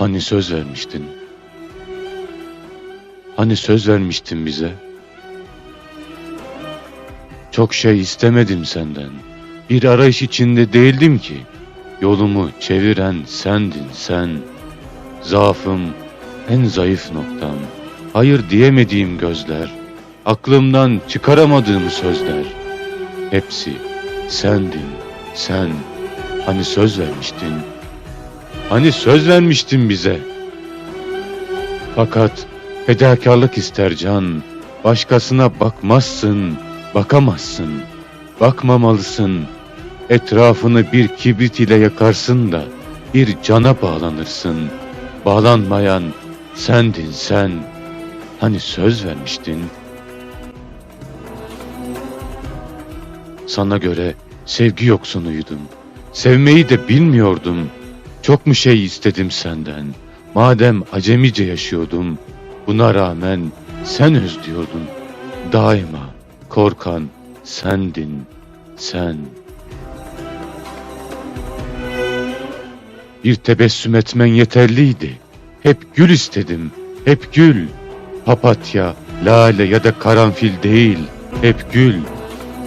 Hani söz vermiştin? Hani söz vermiştin bize? Çok şey istemedim senden. Bir arayış içinde değildim ki. Yolumu çeviren sendin sen. Zaafım, en zayıf noktam. Hayır diyemediğim gözler. Aklımdan çıkaramadığım sözler. Hepsi sendin, sen. Hani söz vermiştin. Hani söz vermiştin bize. Fakat fedakarlık ister can. Başkasına bakmazsın, bakamazsın. Bakmamalısın. Etrafını bir kibrit ile yakarsın da bir cana bağlanırsın. Bağlanmayan sendin sen. Hani söz vermiştin. Sana göre sevgi yoksunuydum. Sevmeyi de bilmiyordum. Çok mu şey istedim senden? Madem acemice yaşıyordum, buna rağmen sen özlüyordun. Daima korkan sendin, sen. Bir tebessüm etmen yeterliydi. Hep gül istedim, hep gül. Papatya, lale ya da karanfil değil, hep gül.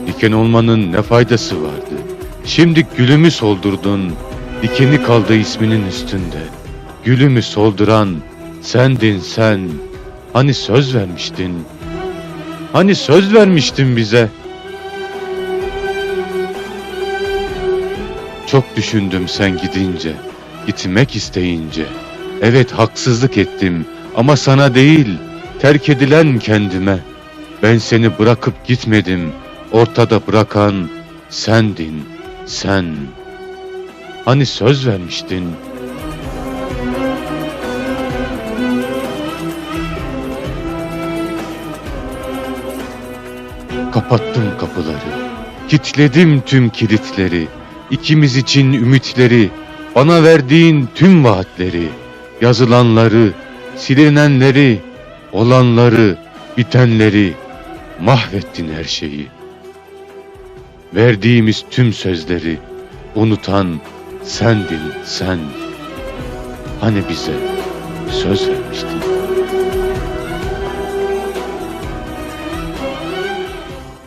Diken olmanın ne faydası vardı? Şimdi gülümü soldurdun, dikeni kaldı isminin üstünde. Gülümü solduran sendin sen. Hani söz vermiştin? Hani söz vermiştin bize? Çok düşündüm sen gidince, gitmek isteyince. Evet haksızlık ettim ama sana değil, terk edilen kendime. Ben seni bırakıp gitmedim, ortada bırakan sendin, sen. Hani söz vermiştin? Kapattım kapıları, kilitledim tüm kilitleri, ikimiz için ümitleri, bana verdiğin tüm vaatleri, yazılanları, silinenleri, olanları, bitenleri, mahvettin her şeyi. Verdiğimiz tüm sözleri unutan sendin sen. Hani bize söz vermiştin.